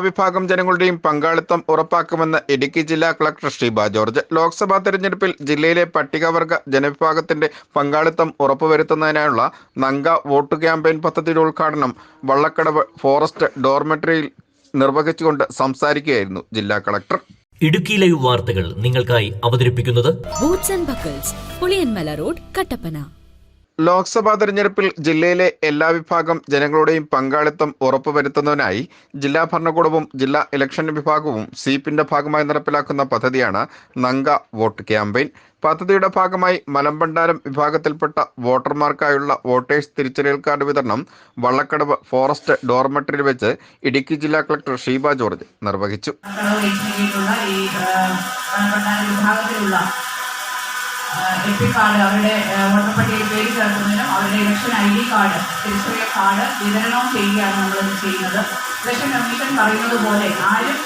വിഭാഗം ജനങ്ങളുടെയും പങ്കാളിത്തം ഉറപ്പാക്കുമെന്ന് ഇടുക്കി ജില്ലാ കളക്ടർ ഷീബ ജോർജ്. ലോക്സഭാ തെരഞ്ഞെടുപ്പിൽ ജില്ലയിലെ പട്ടികവർഗ ജനവിഭാഗത്തിന്റെ പങ്കാളിത്തം ഉറപ്പുവരുത്തുന്നതിനായുള്ള നങ്ക വോട്ട് ക്യാമ്പയിൻ പദ്ധതിയുടെ ഉദ്ഘാടനം വള്ളക്കടവ് ഫോറസ്റ്റ് ഡോർമെട്രിയിൽ നിർവഹിച്ചുകൊണ്ട് സംസാരിക്കുകയായിരുന്നു ജില്ലാ കളക്ടർ. ഇടുക്കി ലൈവ് വാർത്തകൾ നിങ്ങൾക്കായി അവതരിപ്പിക്കുന്നത് Boots and Buckles Puliyanmala road Kattappana Lok Sabha തെരഞ്ഞെടുപ്പിൽ ജില്ലയിലെ എല്ലാ വിഭാഗം ജനങ്ങളുടെയും പങ്കാളിത്തം ഉറപ്പുവരുത്തുന്നതിനായി ജില്ലാ ഭരണകൂടവും ജില്ലാ ഇലക്ഷൻ വിഭാഗവും സീപ്പിന്റെ ഭാഗമായി നടപ്പിലാക്കുന്ന പദ്ധതിയാണ് നങ്ക വോട്ട് ക്യാമ്പയിൻ. പദ്ധതിയുടെ ഭാഗമായി മലമ്പണ്ടാരം വിഭാഗത്തിൽപ്പെട്ട വോട്ടർമാർക്കായുള്ള വോട്ടേഴ്സ് തിരിച്ചറിയൽ കാർഡ് വിതരണം വള്ളക്കടവ് ഫോറസ്റ്റ് ഡോർമെട്രിയിൽ വെച്ച് ഇടുക്കി ജില്ലാ കളക്ടർ ഷീബ ജോർജ് നിർവഹിച്ചു. എൽ കാർഡ് അവരുടെ വോട്ടർ പട്ടികയിൽ പേര് ചേർക്കുന്നതിനും അവരുടെ ഇലക്ഷൻ ഐ ഡി കാർഡ് തിരിച്ചറിയൽ കാർഡ് വിതരണവും ചെയ്യുകയാണ് നമ്മളിത് ചെയ്യുന്നത്. ഇലക്ഷൻ കമ്മീഷൻ പറയുന്നത് പോലെ ആരും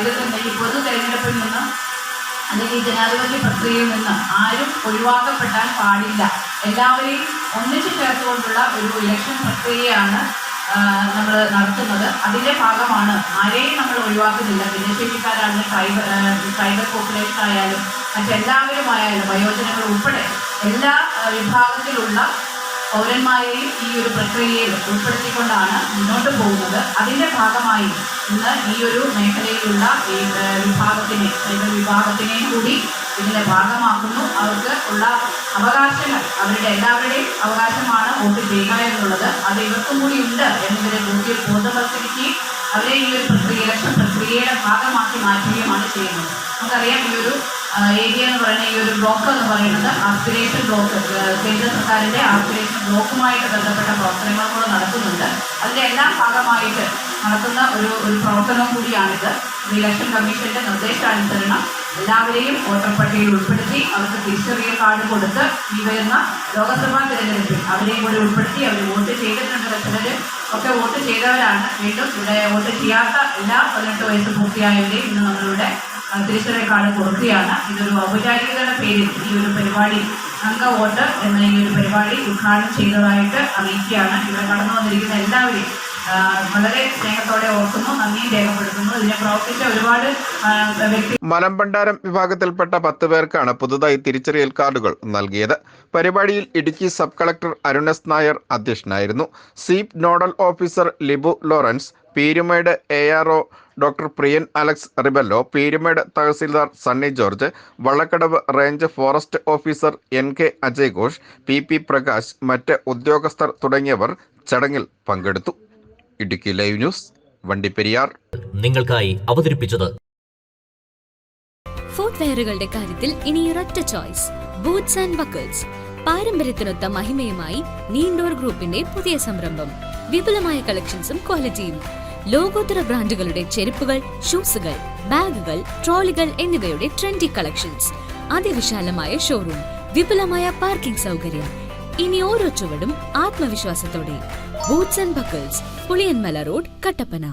ഇതിൽ നിന്ന് ഈ പൊതു തെരഞ്ഞെടുപ്പിൽ നിന്ന് അല്ലെങ്കിൽ ജനാധിപത്യ പ്രക്രിയയിൽ നിന്ന് ആരും ഒഴിവാക്കപ്പെടാൻ പാടില്ല. എല്ലാവരെയും ഒന്നിച്ചു ചേർത്തുകൊണ്ടുള്ള ഒരു ഇലക്ഷൻ പ്രക്രിയയാണ് നമ്മൾ നടത്തുന്നത്. അതിന്റെ ഭാഗമാണ് ആരെയും നമ്മൾ ഒഴിവാക്കുന്നില്ല. ഭിന്നശേഷിക്കാരാണെങ്കിലും ട്രൈബൽ ട്രൈബൽ പോപ്പുലേഷൻ ആയാലും മറ്റെല്ലാവരുമായാലും വയോജനങ്ങൾ ഉൾപ്പെടെ എല്ലാ വിഭാഗത്തിലുള്ള പൗരന്മാരെയും ഈ ഒരു പ്രക്രിയയിൽ ഉൾപ്പെടുത്തിക്കൊണ്ടാണ് മുന്നോട്ട് പോകുന്നത്. അതിന്റെ ഭാഗമായി ഇന്ന് ഈ ഒരു മേഖലയിലുള്ള ഈ വിഭാഗത്തിനെ അല്ലെങ്കിൽ വിഭാഗത്തിനെയും കൂടി ഇതിന്റെ ഭാഗമാക്കുന്നു. അവർക്ക് ഉള്ള അവകാശങ്ങൾ അവരുടെ എല്ലാവരുടെയും അവകാശമാണ് വോട്ട് ചെയ്യുക എന്നുള്ളത് അത് ഇവർക്കും കൂടി ഉണ്ട് എന്നിവരെ ബോധ്യ ബോധവൽക്കരിക്കുകയും അവരെ ഈ ഒരു പ്രക്രിയ ഇലക്ഷൻ പ്രക്രിയയുടെ ഭാഗമാക്കി മാറ്റുകയുമാണ് ചെയ്യുന്നത്. നമുക്കറിയാം ഈ ഒരു ഏരിയ എന്ന് പറയുന്ന ഈ ഒരു ബ്ലോക്ക് എന്ന് പറയുന്നത് ആസ്പിരേഷൻ ബ്ലോക്ക് കേന്ദ്ര സർക്കാരിന്റെ ആസ്പിരേഷൻ ബ്ലോക്കുമായിട്ട് ബന്ധപ്പെട്ട പ്രവർത്തനങ്ങൾ കൂടെ നടക്കുന്നുണ്ട്. അതിന്റെ എല്ലാം ഭാഗമായിട്ട് നടത്തുന്ന ഒരു ഒരു പ്രവർത്തനം കൂടിയാണിത്. ഇലക്ഷൻ കമ്മീഷന്റെ നിർദ്ദേശാനുസരണം എല്ലാവരെയും വോട്ടർ പട്ടികയിൽ ഉൾപ്പെടുത്തി അവർക്ക് തിരിച്ചറിയൽ കാർഡ് കൊടുത്ത് ഈ വരുന്ന ലോക്സഭാ തിരഞ്ഞെടുപ്പിൽ അവരെയും കൂടി ഉൾപ്പെടുത്തി അവർ വോട്ട് ചെയ്തിട്ടുണ്ട്. ഒക്കെ വോട്ട് ചെയ്തവരാണ്. വീണ്ടും ഇവിടെ വോട്ട് ചെയ്യാത്ത എല്ലാ പതിനെട്ട് വയസ്സ് പൂർത്തിയായവരെയും ഇന്ന് നമ്മളിവിടെ തിരിച്ചറി കാർഡ് കൊടുക്കുകയാണ്. ഇതൊരു ഔപചാരികതയുടെ പേരിൽ ഈ ഒരു പരിപാടി അംഗ വോട്ട് എന്ന ഈ ഒരു പരിപാടി ഉദ്ഘാടനം ചെയ്തതായിട്ട് അറിയിക്കുകയാണ്. ഇവിടെ കടന്നു വന്നിരിക്കുന്ന എല്ലാവരെയും വളരെ ഓർക്കുന്നു ഒരുപാട് മലമ്പണ്ടാരം വിഭാഗത്തിൽപ്പെട്ട പത്ത് പേർക്കാണ് പുതുതായി തിരിച്ചറിയൽ കാർഡുകൾ നൽകിയത്. പരിപാടിയിൽ ഇടുക്കി സബ് കളക്ടർ അരുണസ് നായർ അധ്യക്ഷനായിരുന്നു. SVEEP nodal officer Libu Lawrence Peerumade A R O doctor Priyan Alex Rebello Peerumade tahsildar Sunny George Vallakkadavu range forest officer N K Ajay Ghosh P P Prakash മറ്റ് ഉദ്യോഗസ്ഥർ തുടങ്ങിയവർ ചടങ്ങിൽ പങ്കെടുത്തു. Idukki live news Vandiperiyar. നിങ്ങൾക്കായി അവതരിപ്പിച്ചത് ഫുട്വെയറുകളുടെ കാര്യത്തിൽ ഇനി ഒരൊറ്റ ചോയ്സ് ബൂട്ട്സ് ആൻഡ് ബക്കിൾസ് പാരമ്പര്യത്തിനൊത്ത മഹിമയുമായി നീണ്ടോർ ഗ്രൂപ്പിന്റെ പുതിയ സംരംഭം. വിപുലമായ കളക്ഷൻസും ക്വാളിറ്റിയും ലോകോത്തര ബ്രാൻഡുകളുടെ ചെരുപ്പുകൾ ഷൂസുകൾ ബാഗുകൾ ട്രോളികൾ എന്നിവയുടെ ട്രെൻഡി കളക്ഷൻസ് അതിവിശാലമായ ഷോറൂം വിപുലമായ പാർക്കിംഗ് സൗകര്യം. ഇനി ഓരോ ചുവടും ആത്മവിശ്വാസത്തോടെ. Boots and Buckles Puliyanmala road Kattappana